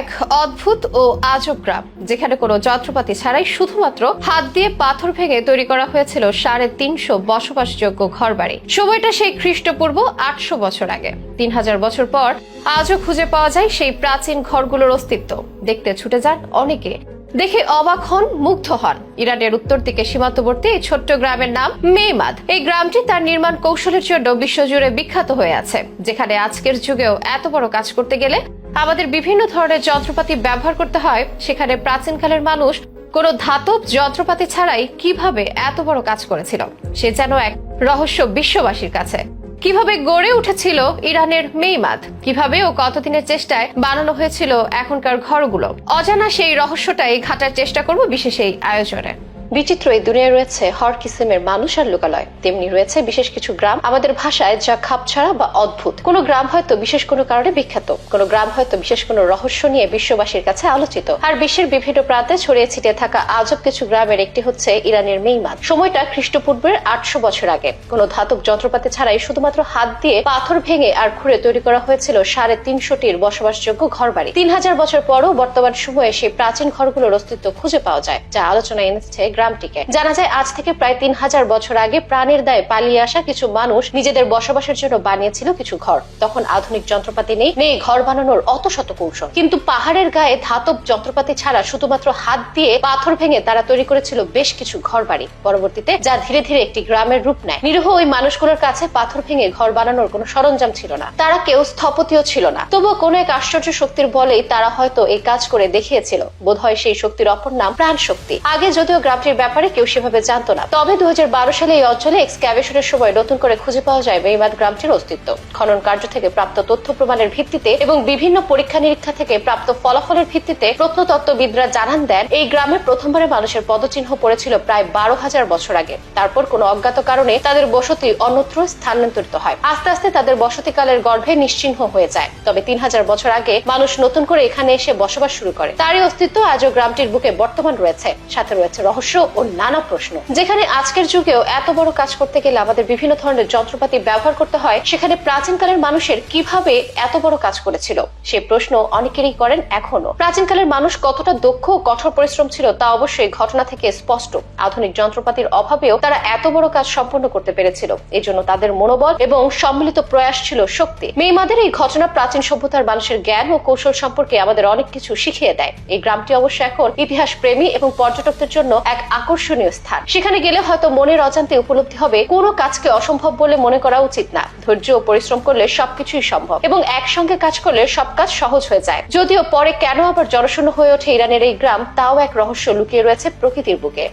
এক অদ্ভুত ও আজব গ্রাম, যেখানে কোনো যন্ত্রপাতি ছাড়াই শুধুমাত্র হাত দিয়ে পাথর ভেঙে তৈরি করা হয়েছিল সাড়ে তিনশো বসবাসযোগ্য ঘরবাড়ি। সময়টা সেই খ্রিস্টপূর্ব আটশো বছর আগে। তিন হাজার বছর পর আজও খুঁজে পাওয়া যায় সেই প্রাচীন ঘরগুলোর অস্তিত্ব। দেখতে ছুটে যান অনেকে। দেখে অবাক হন, মুগ্ধ হন। ইরানের উত্তর দিকে সীমান্তবর্তী এই ছোট্ট গ্রামের নাম মেমাদ এই গ্রামটি তার নির্মাণ কৌশলের জন্য বিশ্বজুড়ে বিখ্যাত হয়ে আছে, যেখানে আজকের যুগেও এত বড় কাজ করতে গেলে আমাদের বিভিন্ন ধরনের যন্ত্রপাতি ব্যবহার করতে হয়। সেখানে প্রাচীনকালের মানুষ কোনো ধাতব যন্ত্রপাতি ছাড়াই কীভাবে এত বড় কাজ করেছিল? সে যেন এক রহস্য বিশ্ববাসীর কাছে। কীভাবে গড়ে উঠেছিল ইরানের মেইমাদ কীভাবে ও কতদিনের চেষ্টায় বানানো হয়েছিল এখনকার ঘরগুলো? অজানা সেই রহস্যটাই ঘাটার চেষ্টা করব বিশেষ এই আয়োজনে। বিচিত্র এই দুনিয়ায় রয়েছে হর কিসিমের মানুষ আর লোকালয়। তেমনি রয়েছে বিশেষ কিছু গ্রাম। আমাদের ভাষায় যা খাপছাড়া বা অদ্ভুত। কোনো গ্রাম হয়তো বিশেষ কোনো কারণে বিখ্যাত। কোনো গ্রাম হয়তো বিশেষ কোনো রহস্য নিয়ে বিশ্ববাসীর কাছে আলোচিত। আর বিশ্বের বিভিন্ন প্রান্তে ছড়িয়ে ছিটিয়ে থাকা আজব কিছু গ্রামের একটি হচ্ছে ইরানের মেইমাদ সময়টা খ্রিস্টপূর্বের আটশো বছর আগে। কোনো ধাতব যন্ত্রপাতি ছাড়াই শুধুমাত্র হাত দিয়ে পাথর ভেঙে আর খুঁড়ে তৈরি করা হয়েছিল সাড়ে তিনশোটির বসবাসযোগ্য ঘরবাড়ি। তিন হাজার বছর পরও বর্তমান সময়ে সেই প্রাচীন ঘরগুলোর অস্তিত্ব খুঁজে পাওয়া যায়, যা আলোচনা এনেছে গ্রামটিকে। জানা যায়, আজ থেকে প্রায় তিন হাজার বছর আগে প্রাণের দায়ে পালিয়ে আসা কিছু মানুষ নিজেদের বসবাসের জন্য বানিয়েছিল কিছু ঘর। তখন আধুনিক যন্ত্রপাতি নেই নেই ঘর বানানোর অত শত কৌশল। কিন্তু পাহাড়ের গায়ে ধাতব যন্ত্রপাতি ছাড়া শুধুমাত্র হাত দিয়ে পাথর ভেঙে তারা তৈরি করেছিল বেশ কিছু ঘর বাড়ি পরবর্তীতে যা ধীরে ধীরে একটি গ্রামের রূপ নেয়। নিরীহ ওই মানুষগুলোর কাছে পাথর ভেঙে ঘর বানানোর কোনো সরঞ্জাম ছিল না। তারা কেউ স্থপতিও ছিল না। তবুও কোনো এক আশ্চর্য শক্তির বলেই তারা হয়তো এই কাজ করে দেখিয়েছিল। বোধহয় সেই শক্তির অপর নাম প্রাণ শক্তি আগে যদিও গ্রামটির ব্যাপারে কেউ সেভাবে জানতো না। তবে দু হাজার বারো সালে এই অঞ্চলে এক্সক্যাভেশনের সময় নতুন করে খুঁজে পাওয়া যায় বেইমাদ গ্রামটির অস্তিত্ব। খনন কার্য থেকে প্রাপ্ত তথ্য প্রমাণের ভিত্তিতে এবং বিভিন্ন পরীক্ষা নিরীক্ষা থেকে প্রাপ্ত ফলাফলের ভিত্তিতে প্রত্নতত্ত্ববিদরা জানান দেন, এই গ্রামে প্রথমবারে মানুষের পদচিহ্ন পড়েছিল প্রায় বারো হাজার বছর আগে। তারপর কোনো অজ্ঞাত কারণে তাদের বসতি অন্যত্র স্থানান্তরিত হয়। আস্তে আস্তে তাদের বসতিকালের গর্ভে নিশ্চিহ্ন হয়ে যায়। তবে তিন হাজার বছর আগে মানুষ নতুন করে এখানে এসে বসবাস শুরু করে। তারই অস্তিত্ব আজও গ্রামটির বুকে বর্তমান রয়েছে। সাথে রয়েছে রহস্য। ও নানা প্রশ্ন। যেখানে আজকের যুগেও এত বড় কাজ করতে গেলে আমাদের বিভিন্ন ধরনের যন্ত্রপাতি ব্যবহার করতে হয়, সেখানে প্রাচীনকালের মানুষের কীভাবে এত বড় কাজ করেছিল? সে প্রশ্ন অনেকেরই করেন এখনও। প্রাচীনকালের মানুষ কতটা দক্ষ কঠোর পরিশ্রম ছিল তা অবশ্যই ঘটনা থেকে স্পষ্ট। আধুনিক যন্ত্রপাতির অভাবেও তারা এত বড় কাজ সম্পন্ন করতে পেরেছিল। এই জন্য তাদের মনোবল এবং সম্মিলিত প্রয়াস ছিল শক্তি। মেইমাদের এই ঘটনা প্রাচীন সভ্যতার মানুষের জ্ঞান ও কৌশল সম্পর্কে আমাদের অনেক কিছু শিখিয়ে দেয়। এই গ্রামটি অবশ্য এখন ইতিহাস প্রেমী এবং পর্যটকদের জন্য এক আকর্ষণীয় স্থান। সেখানে গেলে হয়তো মনের অজান্তে উপলব্ধি হবে, কোনো কাজকে অসম্ভব বলে মনে করা উচিত না। ধৈর্য ও পরিশ্রম করলে সবকিছুই সম্ভব এবং একসঙ্গে কাজ করলে সব কাজ সহজ হয়ে যায়। যদিও পরে কেন আবার জনশূন্য হয়ে ওঠে ইরানের এই গ্রাম, তাও এক রহস্য লুকিয়ে রয়েছে প্রকৃতির বুকে।